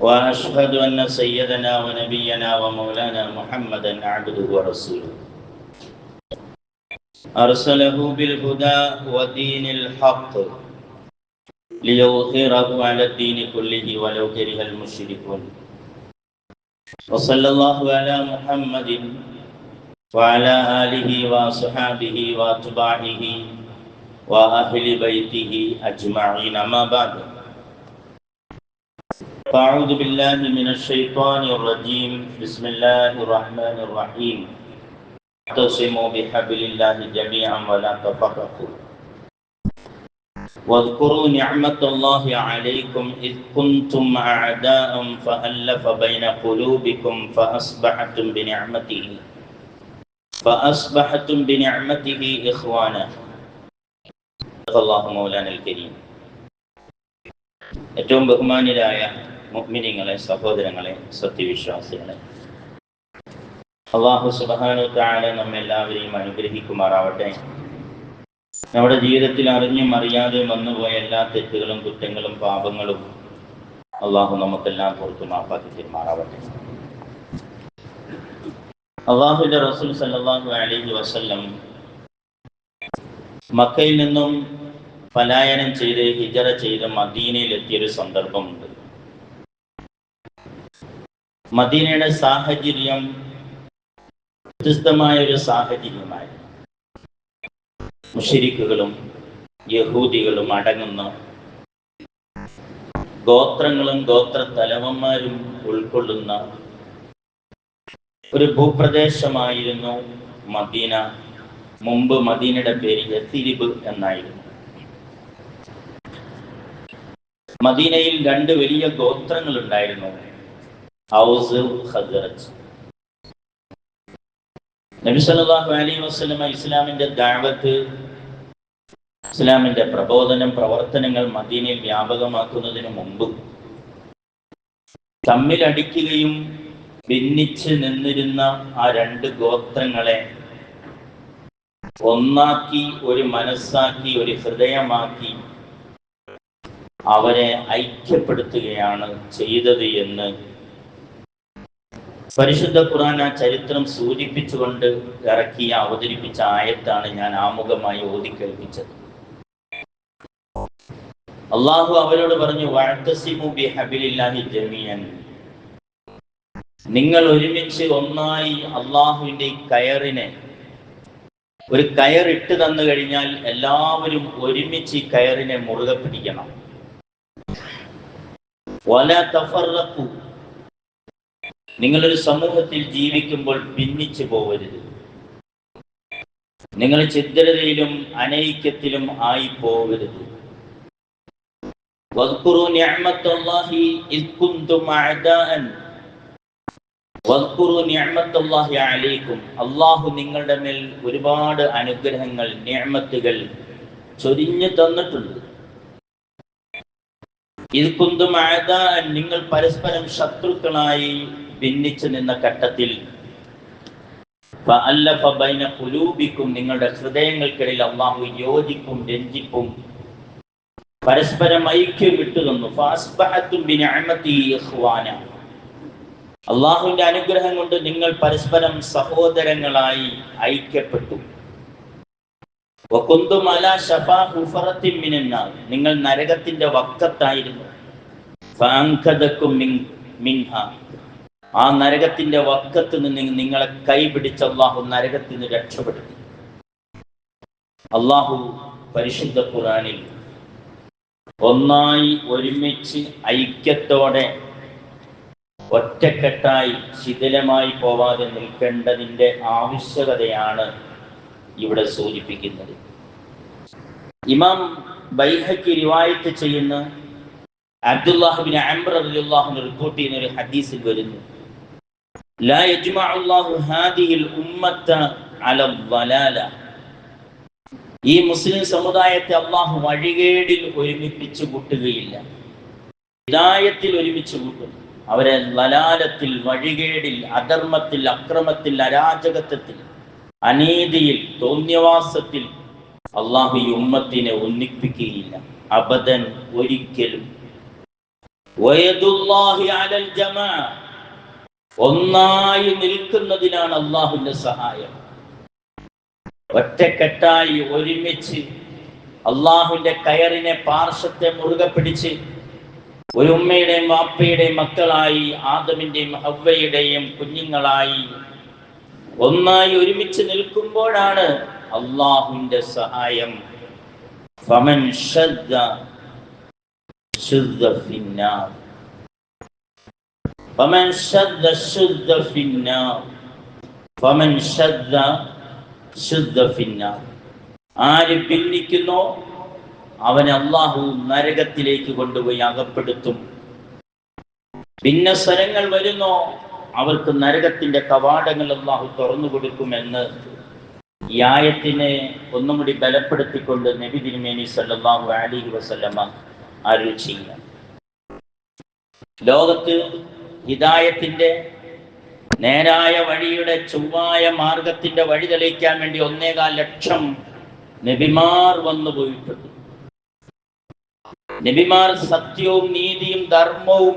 وأشهد أن سيدنا ونبينا ومولانا محمدا عبده ورسوله. أرسله بالهدى ودين الحق ليظهره على الدين كله ولو كره المشركون. وصلى الله على محمد وعلى آله وصحابه وأتباعه وأهل بيته أجمعين. أما بعد فأعوذ بالله من الشيطان الرجيم بسم الله الرحمن الرحيم اعتصموا بحبل الله جميعا ولا تفرقوا واذكروا نعمة الله عليكم إذ كنتم أعداء فألف بين قلوبكم فأصبحتم بنعمته فأصبحتم بنعمته إخوانا അള്ളാഹു മൗലാനൽ കരീം ഏറ്റവും ബഹുമാന്യരായ മുഅ്മിനീങ്ങളെ സഹോദരങ്ങളെ സത്യവിശ്വാസികളെ. അള്ളാഹു സുബാനു താഴെ നമ്മെല്ലാവരെയും അനുഗ്രഹിക്കുമാറാവട്ടെ. നമ്മുടെ ജീവിതത്തിൽ അറിഞ്ഞും അറിയാതെയും വന്നുപോയ എല്ലാ തെറ്റുകളും കുറ്റങ്ങളും പാപങ്ങളും അള്ളാഹു നമുക്കെല്ലാം പുറത്തു മാപ്പാക്കി തീരുമാറാവട്ടെ. അള്ളാഹുവിന്റെ റസൂൽ സല്ലാഹു അലൈഹി വസല്ലം മക്കയിൽ നിന്നും പലായനം ചെയ്ത് ഹിജറ ചെയ്ത് മദീനയിൽ എത്തിയൊരു സന്ദർഭമുണ്ട്. മദീനയുടെ സാഹചര്യം വ്യത്യസ്തമായ ഒരു സാഹചര്യമായിരുന്നു മുഷരിക്കുകളും യഹൂദികളും അടങ്ങുന്ന ഗോത്രങ്ങളും ഗോത്ര തലവന്മാരും ഉൾക്കൊള്ളുന്ന ഒരു ഭൂപ്രദേശമായിരുന്നു മദീന. മുമ്പ് മദീനയുടെ പേര് യസിരിബ് എന്നായിരുന്നു. മദീനയിൽ രണ്ട് വലിയ ഗോത്രങ്ങൾ ഉണ്ടായിരുന്നു ഔസ് ഹജറജ് നബി സല്ലല്ലാഹു അലൈഹി വസല്ലമ ഇസ്ലാമിന്റെ ദഅവത്ത് ഇസ്ലാമിന്റെ പ്രബോധനം പ്രവർത്തനങ്ങൾ മദീനയിൽ വ്യാപകമാക്കുന്നതിന് മുമ്പ് തമ്മിലടിക്കുകയും ഭിന്നിച്ച് നിന്നിരുന്ന ആ രണ്ട് ഗോത്രങ്ങളെ ഒന്നാക്കി ഒരു മനസ്സാക്കി ഒരു ഹൃദയമാക്കി അവരെ ഐക്യപ്പെടുത്തുകയാണ് ചെയ്തത് എന്ന് പരിശുദ്ധ ഖുറാൻ ആ ചരിത്രം സൂചിപ്പിച്ചുകൊണ്ട് ഇറക്കിയ അവതരിപ്പിച്ച ആയത്താണ് ഞാൻ ആമുഖമായി ഓതിക്കേൽപ്പിച്ചത് അള്ളാഹു അവരോട് പറഞ്ഞു ബി നിങ്ങൾ ഒരുമിച്ച് ഒന്നായി അള്ളാഹുവിന്റെ കയറിനെ ഒരു കയറിട്ട് തന്നു കഴിഞ്ഞാൽ എല്ലാവരും ഒരുമിച്ച് ഈ കയറിനെ മുറുകെ പിടിക്കണം. നിങ്ങളൊരു സമൂഹത്തിൽ ജീവിക്കുമ്പോൾ ഭിന്നിച്ചു പോവരുത് നിങ്ങൾ ചിദ്രതയിലും അനൈക്യത്തിലും ആയി പോകരുത് واذكروا نعمة الله إذ كنتم أعداء واذكروا نعمة الله عليكم അള്ളാഹു നിങ്ങളുടെ മേൽ ഒരുപാട് അനുഗ്രഹങ്ങൾ നിഅമത്തുകൾ ചൊരിഞ്ഞു തന്നിട്ടുണ്ട് ഇത് കുന്തും അഅദാഅൻ നിങ്ങൾ പരസ്പരം ശത്രുക്കളായി ഭിന്നിച്ചു നിന്ന ഘട്ടത്തിൽ ഖുലൂബിക്കും നിങ്ങളുടെ ഹൃദയങ്ങൾക്കിടയിൽ അള്ളാഹു യോജിപ്പും രഞ്ജിപ്പും പരസ്പരം ഐക്യം വിട്ടു തന്നു അള്ളാഹുവിന്റെ അനുഗ്രഹം കൊണ്ട് നിങ്ങൾ പരസ്പരം സഹോദരങ്ങളായി ഐക്യപ്പെട്ടു. നിങ്ങൾ നരകത്തിന്റെ വക്കത്തായിരുന്നു. മിൻഹ. ആ നരകത്തിന്റെ വക്കത്ത് നിന്ന് നിങ്ങളെ കൈപിടിച്ച് അള്ളാഹു നരകത്തിൽ നിന്ന് രക്ഷപ്പെടുത്തി. അള്ളാഹു പരിശുദ്ധ ഖുറാനിൽ ഒന്നായി ഒരുമിച്ച് ഐക്യത്തോടെ ഒറ്റക്കെട്ടായി ശിഥിലമായി പോവാതെ നിൽക്കേണ്ടതിന്റെ ആവശ്യകതയാണ് ഇവിടെ സൂചിപ്പിക്കുന്നത്. ഇമാം ബൈഹയ്ക്ക് റിവായത്ത് ചെയ്യുന്ന അബ്ദുല്ലാഹുബിൻ റളിയല്ലാഹു റിപ്പോർട്ട് ചെയ്യുന്ന ഒരു ഹദീസിൽ വരുന്നു. ഈ മുസ്ലിം സമുദായത്തെ അള്ളാഹു വഴികേടിൽ ഒരുമിപ്പിച്ചു കൂട്ടുകയില്ല. ഹിദായത്തിൽ ഒരുമിച്ച് കൂട്ടും. അവരെ ലലാലത്തിൽ വഴികേടിൽ അധർമ്മത്തിൽ അക്രമത്തിൽ അരാജകത്വത്തിൽ അനീതിയിൽ തോന്യവാസത്തിൽ അള്ളാഹു ഈ ഉമ്മത്തിനെ ഒന്നിപ്പിക്കുകയില്ല. അബദൻ ഒരിക്കലും. വയദുല്ലാഹി അലൽ ഒന്നായി നിൽക്കുന്നതിനാണ് അള്ളാഹുവിന്റെ സഹായം. ഒറ്റക്കെട്ടായി ഒരുമിച്ച് അള്ളാഹുവിന്റെ കയറിനെ പാർശ്വത്തെ മുറുകെ പിടിച്ച് ഒരു ഉമ്മയുടെയും വാപ്പയുടെയും മക്കളായി ആദമിന്റെയും ഹവ്വയുടെയും കുഞ്ഞുങ്ങളായി ഒന്നായി ഒരുമിച്ച് നിൽക്കുമ്പോഴാണ് അള്ളാഹുവിന്റെ സഹായം. ഫമൻ ശുദ്ധ فمن شد شد في النار فمن شد شد في النار ആര് ഭിന്നിക്കുന്നോ അവനെ അള്ളാഹു നരകത്തിലേക്ക് കൊണ്ടുപോയി അകപ്പെടുത്തും ഭിന്നസ്വരങ്ങൾ വരുന്നോ അവർക്ക് നരകത്തിന്റെ കവാടങ്ങൾ അള്ളാഹു തുറന്നു കൊടുക്കുമെന്ന് ഈ ആയത്തിനെ ഒന്നും കൂടി ബലപ്പെടുത്തിക്കൊണ്ട് നബി തിരുമേനി സല്ലല്ലാഹു അലൈഹി വസല്ലമ അരുൾ ചെയ്യുക ലോകത്ത് ഹിദായത്തിന്റെ നേരായ വഴിയുടെ ചൊവ്വായ മാർഗത്തിന്റെ വഴി തെളിയിക്കാൻ വേണ്ടി ഒന്നേകാൽ ലക്ഷം നബിമാർ വന്നു പോയിട്ടുണ്ട്. നബിമാർ സത്യവും നീതിയും ധർമ്മവും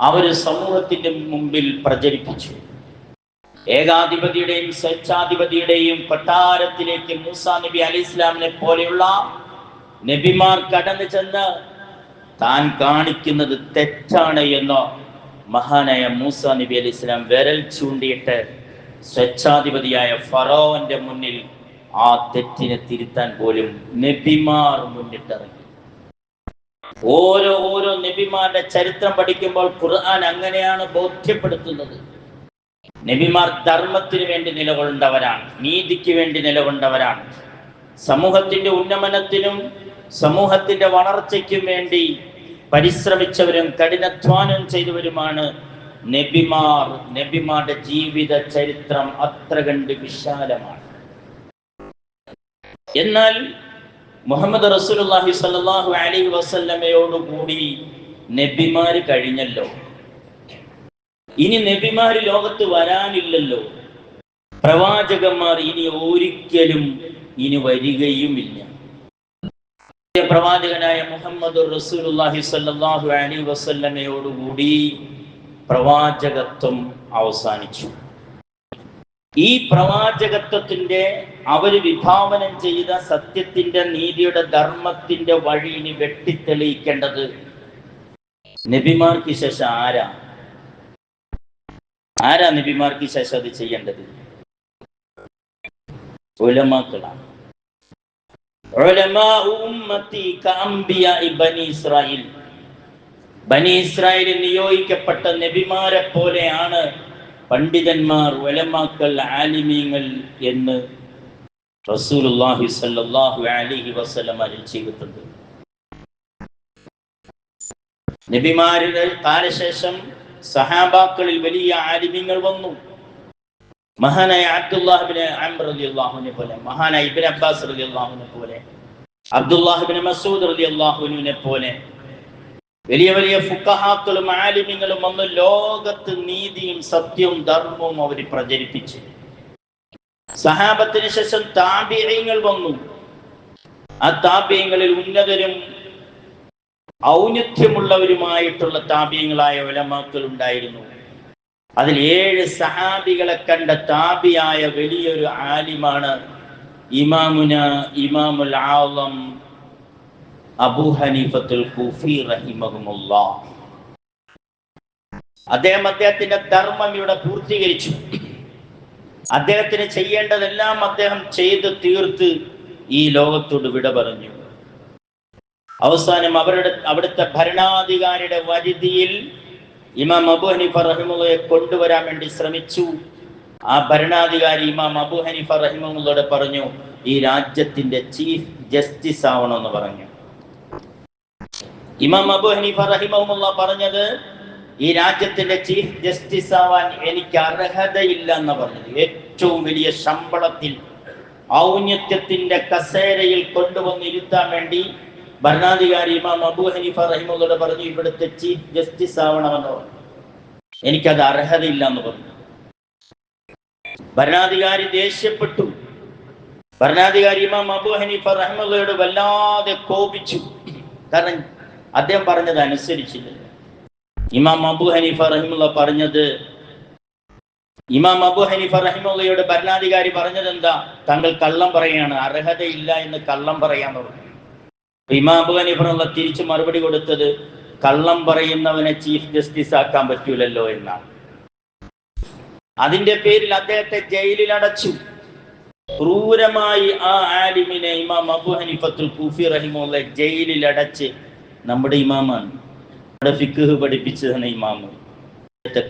അവർ സമൂഹത്തിന്റെ മുമ്പിൽ പ്രചരിപ്പിച്ചു. ഏകാധിപതിയുടെയും സ്വച്ഛാധിപതിയുടെയും കൊട്ടാരത്തിലേക്ക് മൂസ നബി അലി ഇസ്ലാമിനെ പോലെയുള്ള നബിമാർ കടന്നു ചെന്ന് താൻ കാണിക്കുന്നത് തെറ്റാണ് എന്നോ മഹാനായ മൂസ നബി അലി ഇസ്ലാം വിരൽ ചൂണ്ടിയിട്ട് സ്വച്ഛാധിപതിയായ ഫറോവന്റെ മുന്നിൽ ആ തെറ്റിനെ തിരുത്താൻ പോലും നബിമാർ മുന്നിട്ടിറങ്ങി. ഓരോ ഓരോ നബിമാരുടെ ചരിത്രം പഠിക്കുമ്പോൾ ഖുർആൻ അങ്ങനെയാണ് ബോധ്യപ്പെടുത്തുന്നത്. നബിമാർ ധർമ്മത്തിന് വേണ്ടി നിലകൊണ്ടവരാണ് നീതിക്ക് വേണ്ടി നിലകൊണ്ടവരാണ്. സമൂഹത്തിന്റെ ഉന്നമനത്തിനും സമൂഹത്തിന്റെ വളർച്ചയ്ക്കും വേണ്ടി പരിശ്രമിച്ചവരും കഠിനധ്വാനം ചെയ്തവരുമാണ് നബിമാർ. നബിമാരുടെ ജീവിത ചരിത്രം അത്ര കണ്ട് വിശാലമാണ്. എന്നാൽ മുഹമ്മദ് റസൂലുള്ളാഹി സ്വല്ലല്ലാഹു അലൈഹി വസല്ലമയോട് കൂടി നബിമാർ കഴിഞ്ഞല്ലോ. ഇനി നബിമാർ ലോകത്ത് വരാനില്ലല്ലോ. പ്രവാചകന്മാർ ഇനി ഒരിക്കലും ഇനി വരികയുമില്ല. പ്രവാചകനായ മുഹമ്മദ് വസല്ലമയോടുകൂടി പ്രവാചകത്വം അവസാനിച്ചു. ഈ പ്രവാചകത്വത്തിന്റെ അവർ വിഭാവനം ചെയ്ത സത്യത്തിന്റെ നീതിയുടെ ധർമ്മത്തിന്റെ വഴി ഇനി വെട്ടിത്തെളിയിക്കേണ്ടത് നബിമാർക്ക് ശേഷം ആരാ? ആരാ നബിമാർക്ക് ശേഷം അത് ചെയ്യേണ്ടത്? ഉലമാക്കളാണ്. ഇസ്രായേൽ. ബനി ഇസ്രായേലിൽ നിയോഗിക്കപ്പെട്ട നബിമാരെ പോലെയാണ് പണ്ഡിതന്മാർ ഉലമാക്കൾ ആലിമീങ്ങൾ എന്ന് റസൂലുള്ളാഹി സ്വല്ലല്ലാഹു അലൈഹി വസല്ലം അരുൾ ചെയ്തിട്ടുണ്ട്. നബിമാരുടെ കാലശേഷം സഹാബാക്കളിൽ വലിയ ആലിമ്യങ്ങൾ വന്നു. മഹാനായ അബ്ദുല്ലാഹിബിന് അംർ പോലെ മഹാനായ ഇബിൻ അബ്ബാസ് റളിയല്ലാഹുവിനെ പോലെ അബ്ദുല്ലാഹിബിന് മസൂദ് റളിയല്ലാഹുവിനെ പോലെ വലിയ വലിയ ഫുക്കഹാക്കളും ആലിമ്യങ്ങളും വന്ന് ലോകത്ത് നീതിയും സത്യവും ധർമ്മവും അവർ പ്രചരിപ്പിച്ചു. സഹാബത്തിന് ശേഷം താപ്യങ്ങൾ വന്നു. ആ താപ്യങ്ങളിൽ ഉന്നതരും ഔന്നത്യമുള്ളവരുമായിട്ടുള്ള താപ്യങ്ങളായ ഉലമാക്കൾ ഉണ്ടായിരുന്നു. അതിൽ ഏഴ് സഹാബികളെ കണ്ട താബിയായ വലിയൊരു ആലിമാണ് ഇമാമുന ഇമാമുൽ ആലം അബൂ ഹനീഫത്തുൽ കുഫി റഹിമഹുമുള്ള അദ്ദേഹം അദ്ദേഹത്തിന്റെ ധർമ്മം ഇവിടെ പൂർത്തീകരിച്ചു. അദ്ദേഹത്തിന് ചെയ്യേണ്ടതെല്ലാം അദ്ദേഹം ചെയ്ത് തീർത്ത് ഈ ലോകത്തോട് വിട പറഞ്ഞു. അവസാനം അവരുടെ അവിടുത്തെ ഭരണാധികാരിയുടെ വരുതിയിൽ ഇമാം അബു ഹനീഫ റഹിമുള്ളയെ കൊണ്ടുവരാൻ വേണ്ടി ശ്രമിച്ചു. ആ ഭരണാധികാരി ഇമാം അബു ഹനീഫ റഹിമുള്ളയോട് പറഞ്ഞു ഈ രാജ്യത്തിന്റെ ചീഫ് ജസ്റ്റിസ് ആവണമെന്ന് പറഞ്ഞു. ഇമാം അബു ഹനീഫ റഹിമുള്ള പറഞ്ഞത് ഈ രാജ്യത്തിന്റെ ചീഫ് ജസ്റ്റിസ് ആവാൻ എനിക്ക് അർഹതയില്ല എന്ന് പറഞ്ഞത്. ഏറ്റവും വലിയ ശമ്പളത്തിൽ ഔന്നത്യത്തിന്റെ കസേരയിൽ കൊണ്ടുവന്ന് ഇരുത്താൻ വേണ്ടി ഭരണാധികാരി ഇമാം അബു ഹനീഫ റഹിമുള്ള പറഞ്ഞു ഇവിടുത്തെ ചീഫ് ജസ്റ്റിസ് ആവണമെന്ന് പറഞ്ഞു. എനിക്കത് അർഹതയില്ല എന്ന് പറഞ്ഞു. ഭരണാധികാരി ദേഷ്യപ്പെട്ടു. ഭരണാധികാരി ഇമാം അബു ഹനീഫ റഹിമുള്ളയോട് വല്ലാതെ കോപിച്ചു. കാരണം അദ്ദേഹം പറഞ്ഞത് അനുസരിച്ചില്ല. ഇമാം അബു ഹനീഫ റഹിമുള്ള പറഞ്ഞത് ഇമാം അബു ഹനീഫ റഹിമുള്ളയോട് ഭരണാധികാരി പറഞ്ഞത് എന്താ താങ്കൾ കള്ളം പറയാണ് അർഹതയില്ല എന്ന് കള്ളം പറയാൻ പറഞ്ഞു. ഇമാം അബു ഹനീഫ റഹിമുള്ള തിരിച്ചു മറുപടി കൊടുത്തത് കള്ളം പറയുന്നവനെ ചീഫ് ജസ്റ്റിസ് ആക്കാൻ പറ്റൂലല്ലോ എന്നാണ്. അതിന്റെ പേരിൽ അദ്ദേഹത്തെ ജയിലിൽ അടച്ചു. ക്രൂരമായി ആ ആലിമിനെ ഇമാം അബു ഹനീഫത്തുൽ കൂഫി റഹിമുള്ള ജയിലിൽ അടച്ച് നമ്മുടെ ഇമാമാണ്. നമ്മുടെ ഫിഖ് പഠിപ്പിച്ചതാണ് ഇമാമ്.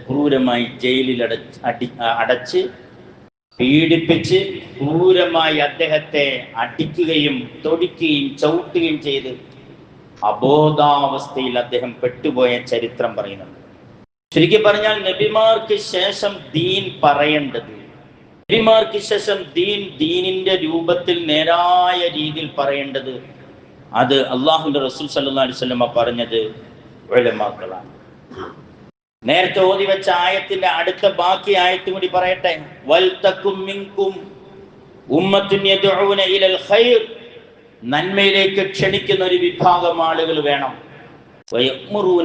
ക്രൂരമായി ജയിലിൽ അടച്ച് അടി അടച്ച് പീഡിപ്പിച്ച് ക്രൂരമായി അദ്ദേഹത്തെ അടിക്കുകയും തൊടിക്കുകയും ചവിട്ടുകയും ചെയ്ത് അബോധാവസ്ഥയിൽ അദ്ദേഹം പെട്ടുപോയ ചരിത്രം പറയുന്നുണ്ട്. ശരിക്കും പറഞ്ഞാൽ നബിമാർക്ക് ശേഷം ദീൻ പറയേണ്ടത്. നബിമാർക്ക് ശേഷം ദീൻ ദീനിന്റെ രൂപത്തിൽ നേരായ രീതിയിൽ പറയേണ്ടത് അത് അള്ളാഹുന്റെ റസൂൽ സല്ലല്ലാഹു അലൈഹി വസല്ലമ പറഞ്ഞത് ഉലമാക്കളാണ്. നേരത്തെ ഓതി വെച്ച ആയത്തിന്റെ അടുത്ത ബാക്കി ആയത്തും കൂടി പറയട്ടെ. നന്മയിലേക്ക് ക്ഷണിക്കുന്ന ഒരു വിഭാഗം ആളുകൾ വേണം.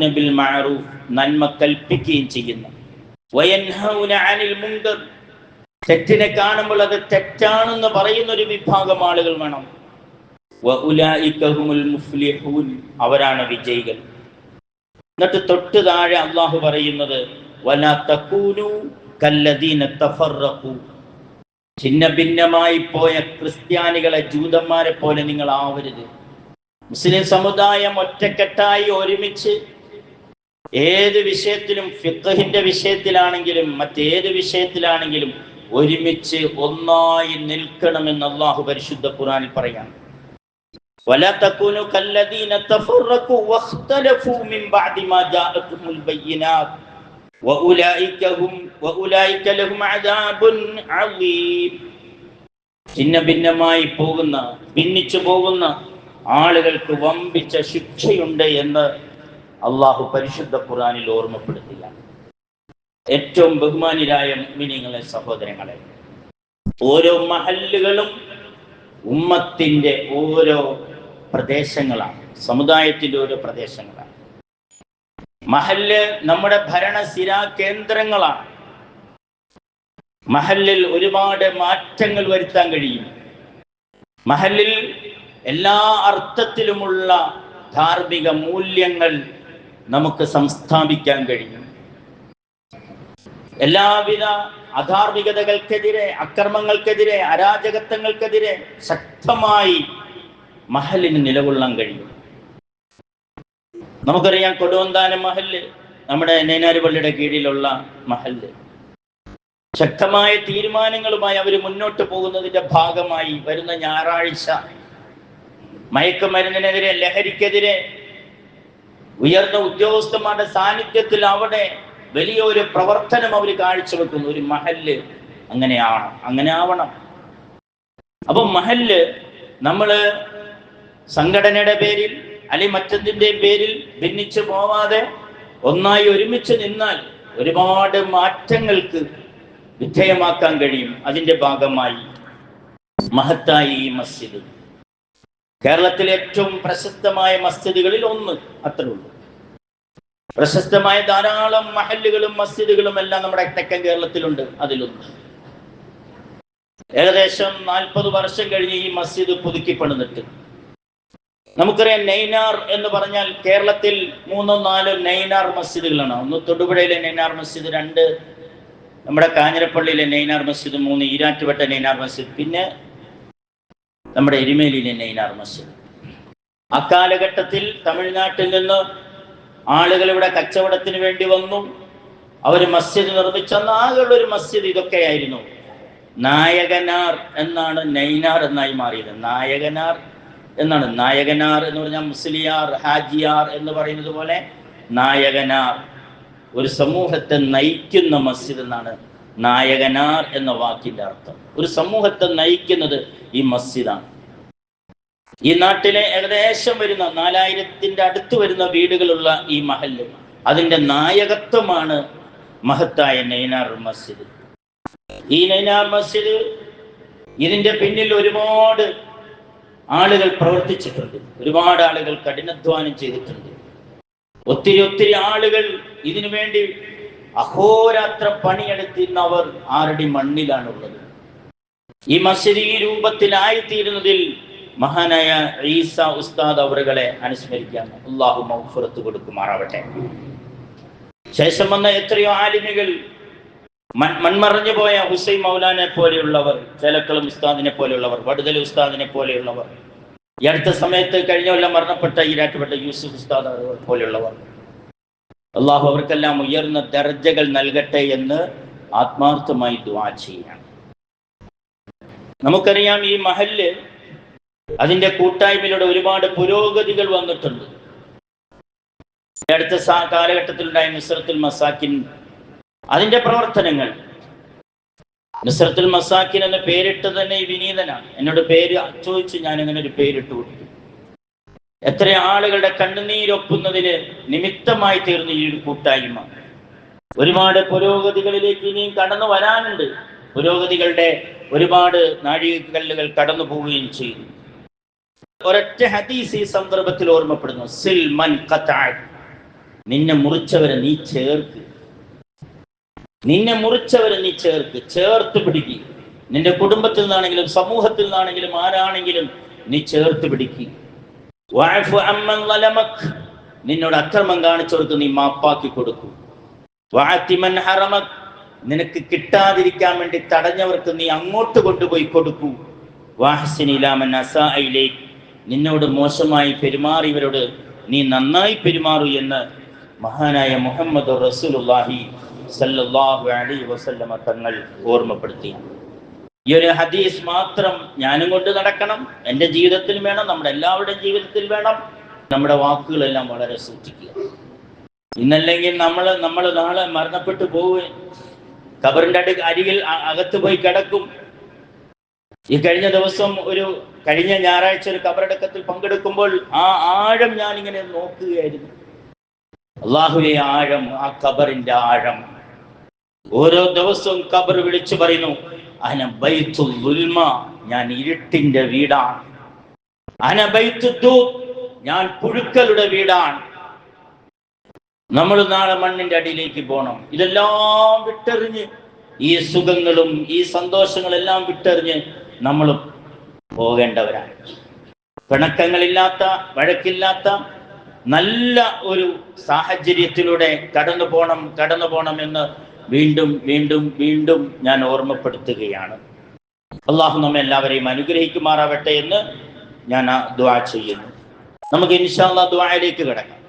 ബിൽ നന്മ കൽപ്പിക്കുകയും ചെയ്യുന്നു. തെറ്റിനെ കാണുമ്പോൾ അത് തെറ്റാണെന്ന് പറയുന്ന ഒരു വിഭാഗം ആളുകൾ വേണം. അവരാണ് വിജയികൾ. എന്നിട്ട് തൊട്ട് താഴെ അള്ളാഹു പറയുന്നത് വലാ കല്ലദീന തഫറഖു ഛിന്ന ഭിന്നമായി പോയ ക്രിസ്ത്യാനികളെ ജൂതന്മാരെ പോലെ നിങ്ങൾ ആവരുത്. മുസ്ലിം സമുദായം ഒറ്റക്കെട്ടായി ഒരുമിച്ച് ഏത് വിഷയത്തിലും ഫിഖഹിന്റെ വിഷയത്തിലാണെങ്കിലും മറ്റേത് വിഷയത്തിലാണെങ്കിലും ഒരുമിച്ച് ഒന്നായി നിൽക്കണമെന്ന് അള്ളാഹു പരിശുദ്ധ ഖുറാനിൽ പറയാണ് ولا تكونوا كالذين تفرقوا واختلفوا من بعد ما جاءتهم البينات وأولئك هم وأولئك لهم عذاب عظيم ഛിന്ന ഭിന്നമായി പോകുന്ന ഭിന്നിച്ചു പോകുന്ന ആളുകൾക്ക് വമ്പിച്ച ശിക്ഷയുണ്ട് എന്ന് അള്ളാഹു പരിശുദ്ധ ഖുറാനിൽ ഓർമ്മപ്പെടുത്തുക ഏറ്റവും ബഹുമാനിരായ മിനിങ്ങളെ സഹോദരങ്ങളെ ഓരോ മഹല്ലുകളും ഉമ്മത്തിന്റെ ഓരോ പ്രദേശങ്ങളാണ്. സമുദായത്തിന്റെ ഓരോ പ്രദേശങ്ങളാണ്. മഹല്ല് നമ്മുടെ ഭരണസിരാ കേന്ദ്രങ്ങളാണ്. മഹല്ലിൽ ഒരുപാട് മാറ്റങ്ങൾ വരുത്താൻ കഴിയും. മഹല്ലിൽ എല്ലാ അർത്ഥത്തിലുമുള്ള ധാർമ്മിക മൂല്യങ്ങൾ നമുക്ക് സംസ്ഥാപിക്കാൻ കഴിയും. എല്ലാവിധ അധാർമികതകൾക്കെതിരെ അക്രമങ്ങൾക്കെതിരെ അരാജകത്വങ്ങൾക്കെതിരെ ശക്തമായി മഹലിന് നിലകൊള്ളാൻ കഴിയും. നമുക്കറിയാം കൊടുവന്താനം മഹൽ നമ്മുടെ നൈനാര് പള്ളിയുടെ കീഴിലുള്ള മഹൽ. ശക്തമായ തീരുമാനങ്ങളുമായി അവർ മുന്നോട്ട് പോകുന്നതിന്റെ ഭാഗമായി വരുന്ന ഞായറാഴ്ച മയക്കുമരുന്നിനെതിരെ ലഹരിക്കെതിരെ ഉയർന്ന ഉദ്യോഗസ്ഥന്മാരുടെ സാന്നിധ്യത്തിൽ അവിടെ വലിയൊരു പ്രവർത്തനം അവർ കാഴ്ചവെക്കുന്നു. ഒരു മഹൽ അങ്ങനെയാണ് അങ്ങനെ ആവണം അപ്പൊ മഹൽ നമ്മൾ സംഘടനയുടെ പേരിൽ അല്ലെങ്കിൽ മറ്റെന്തിന്റെ പേരിൽ ഭിന്നിച്ചു പോവാതെ ഒന്നായി ഒരുമിച്ച് നിന്നാൽ ഒരുപാട് മാറ്റങ്ങൾക്ക് വിധേയമാക്കാൻ കഴിയും. അതിന്റെ ഭാഗമായി മഹത്തായ ഈ മസ്ജിദ്. കേരളത്തിലെ ഏറ്റവും പ്രശസ്തമായ മസ്ജിദുകളിൽ ഒന്ന് അത്രേ ഉള്ളൂ. പ്രശസ്തമായ ധാരാളം മഹല്ലുകളും മസ്ജിദുകളും എല്ലാം നമ്മുടെ തെക്കൻ കേരളത്തിലുണ്ട്. അതിലൊന്ന്. ഏകദേശം നാൽപ്പത് വർഷം കഴിഞ്ഞ് ഈ മസ്ജിദ് പുതുക്കി പണിതിട്ട് നമുക്കറിയാം നൈനാർ എന്ന് പറഞ്ഞാൽ കേരളത്തിൽ മൂന്നോ നാലോ നൈനാർ മസ്ജിദുകളാണ്. ഒന്ന് തൊടുപുഴയിലെ നൈനാർ മസ്ജിദ് രണ്ട് നമ്മുടെ കാഞ്ഞിരപ്പള്ളിയിലെ നൈനാർ മസ്ജിദ് മൂന്ന് ഈരാറ്റുപെട്ട നൈനാർ മസ്ജിദ് പിന്നെ നമ്മുടെ എരുമേലിയിലെ നൈനാർ മസ്ജിദ്. അക്കാലഘട്ടത്തിൽ തമിഴ്നാട്ടിൽ നിന്ന് ആളുകൾ ഇവിടെ കച്ചവടത്തിന് വേണ്ടി വന്നു. അവർ മസ്ജിദ് നിർമ്മിച്ചെന്ന ആകെയുള്ള ഒരു മസ്ജിദ് ഇതൊക്കെയായിരുന്നു. നായകനാർ എന്നാണ് നൈനാർ എന്നായി മാറിയത്. നായകനാർ എന്നാണ് നായകനാർ എന്ന് പറഞ്ഞാൽ മുസ്ലിയാർ ഹാജിയാർ എന്ന് പറയുന്നത് പോലെ നായകനാർ. ഒരു സമൂഹത്തെ നയിക്കുന്ന മസ്ജിദ് എന്നാണ് നായകനാർ എന്ന വാക്കിന്റെ അർത്ഥം. ഒരു സമൂഹത്തെ നയിക്കുന്നത് ഈ മസ്ജിദാണ്. ഈ നാട്ടിലെ ഏകദേശം വരുന്ന നാലായിരത്തിന്റെ അടുത്ത് വരുന്ന വീടുകളുള്ള ഈ മഹല്ല് അതിന്റെ നായകത്വമാണ് മഹത്തായ നൈനാർ മസ്ജിദ്. ഈ നൈനാർ മസ്ജിദ് ഇതിന്റെ പിന്നിൽ ഒരുപാട് ആളുകൾ പ്രവർത്തിച്ചിട്ടുണ്ട്. ഒരുപാട് ആളുകൾ കഠിനാധ്വാനം ചെയ്തിട്ടുണ്ട്. ഒത്തിരി ഒത്തിരി ആളുകൾ ഇതിനു വേണ്ടി അഹോരാത്ര പണിയെടുത്തിരുന്നവർ ആരുടെ മണ്ണിലാണുള്ളത്? ഈ മസ്ജിദ് ഈ രൂപത്തിലായിത്തീരുന്നതിൽ മഹാനായ ഈസ ഉസ്താദ് അവറുകളെ അനുസ്മരിക്കാൻ അള്ളാഹു മൗഫുറത്ത് കൊടുക്കുമാറാവട്ടെ. ശേഷം വന്ന എത്രയോ ആലിമികൾ മൺമറഞ്ഞു പോയ ഹുസൈൻ മൗലാനെ പോലെയുള്ളവർ ചേലക്കളും ഉസ്താദിനെ പോലെയുള്ളവർ വടുതൽ ഉസ്താദിനെ പോലെയുള്ളവർ ഈ അടുത്ത സമയത്ത് കഴിഞ്ഞ കൊല്ലം മരണപ്പെട്ട ഈരാട്ടുപെട്ട യൂസുഫ് ഉസ്താദ് പോലെയുള്ളവർ. അള്ളാഹു അവർക്കെല്ലാം ഉയർന്ന ദർജകൾ നൽകട്ടെ എന്ന് ആത്മാർത്ഥമായി ദുആ ചെയ്യാം നമുക്കറിയാം ഈ മഹല്ല് അതിന്റെ കൂട്ടായ്മയിലൂടെ ഒരുപാട് പുരോഗതികൾ വന്നിട്ടുണ്ട്. അടുത്ത കാലഘട്ടത്തിലുണ്ടായ മിസ്രത്തുൽ മസാക്കിൻ അതിന്റെ പ്രവർത്തനങ്ങൾ. മിസ്രത്തിൽ മസാക്കിൻ എന്ന പേരിട്ട് തന്നെ ഈ വിനീതനാണ്. എന്നോട് പേര് ചോദിച്ചു ഞാൻ അങ്ങനെ ഒരു പേരിട്ട് കൊടുത്തു. എത്ര ആളുകളുടെ കണ്ണുനീരൊപ്പുന്നതിന് നിമിത്തമായി തീർന്ന ഈ ഒരു കൂട്ടായ്മ. ഒരുപാട് പുരോഗതികളിലേക്ക് ഇനിയും കടന്നു വരാനുണ്ട്. പുരോഗതികളുടെ ഒരുപാട് നാഴികക്കല്ലുകൾ കടന്നു പോവുകയും ചെയ്തു. ഒരൊറ്റ ഹദീസ് ഈ സന്ദർഭത്തിൽ ഓർമ്മപ്പെടുന്നു. സിൽ മൻ. നിന്നെ മുറിച്ചവരെ നീ ചേർക്ക്. നിന്നെ മുറിച്ചവരെ നീ ചേർക്ക് ചേർത്ത് പിടിക്കുക നിന്റെ കുടുംബത്തിൽ നിന്നാണെങ്കിലും സമൂഹത്തിൽ നിന്നാണെങ്കിലും ആരാണെങ്കിലും നീ ചേർത്ത് പിടിക്കുക നിന്നോട് അക്രമം കാണിച്ചവർക്ക് നീ മാപ്പാക്കി കൊടുക്കൂ. നിനക്ക് കിട്ടാതിരിക്കാൻ വേണ്ടി തടഞ്ഞവർക്ക് നീ അങ്ങോട്ട് കൊണ്ടുപോയി കൊടുക്കൂ. വാഹസിനിലാമൻ അസാ ഇലൈക്. നിന്നോട് മോശമായി പെരുമാറിയവരോട് നീ നന്നായി പെരുമാറൂ എന്ന് മഹാനായ മുഹമ്മദ് റസൂലുള്ളാഹി സല്ലല്ലാഹു അലി വസല്ലമ തങ്ങൾ ഓർമ്മപ്പെടുത്തി. ഈ ഒരു ഹദീസ് മാത്രം ഞാനും കൊണ്ട് നടക്കണം. എന്റെ ജീവിതത്തിൽ വേണം നമ്മുടെ എല്ലാവരുടെയും ജീവിതത്തിൽ വേണം നമ്മുടെ വാക്കുകളെല്ലാം വളരെ സൂക്ഷിക്കുക. ഇന്നല്ലെങ്കിൽ നമ്മൾ നമ്മൾ നാളെ മരണപ്പെട്ടു പോവുകയും കബറിന്റെ അടു അരികിൽ അകത്ത് പോയി കിടക്കും. ഈ കഴിഞ്ഞ ദിവസം ഒരു കഴിഞ്ഞ ഞായറാഴ്ച ഒരു കബറടക്കത്തിൽ പങ്കെടുക്കുമ്പോൾ ആ ആഴം ഞാൻ ഇങ്ങനെ നോക്കുകയായിരുന്നു. അള്ളാഹുവെ ആഴം ആ കബറിന്റെ ആഴം. ഓരോ ദിവസവും കബർ വിളിച്ചു പറയുന്നു അന ദുൽമ ഞാൻ ഇരുട്ടിന്റെ വീടാണ്. അന ഞാൻ പുഴുക്കളുടെ വീടാണ്. നമ്മൾ നാളെ മണ്ണിന്റെ അടിയിലേക്ക് പോകണം. ഇതെല്ലാം വിട്ടെറിഞ്ഞ് ഈ സുഖങ്ങളും ഈ സന്തോഷങ്ങളെല്ലാം വിട്ടെറിഞ്ഞ് നമ്മൾ പോകേണ്ടവരാണ് പിണക്കങ്ങളില്ലാത്ത വഴക്കില്ലാത്ത നല്ല ഒരു സാഹചര്യത്തിലൂടെ കടന്നു പോകണം കടന്നു പോകണം എന്ന് വീണ്ടും വീണ്ടും വീണ്ടും ഞാൻ ഓർമ്മപ്പെടുത്തുകയാണ്. അള്ളാഹു നമ്മെ എല്ലാവരെയും അനുഗ്രഹിക്കുമാറാവട്ടെ എന്ന് ഞാൻ ദുആ ചെയ്യുന്നു. നമുക്ക് ഇൻഷാല്ലാ ദുആയിലേക്ക് കിടക്കാം.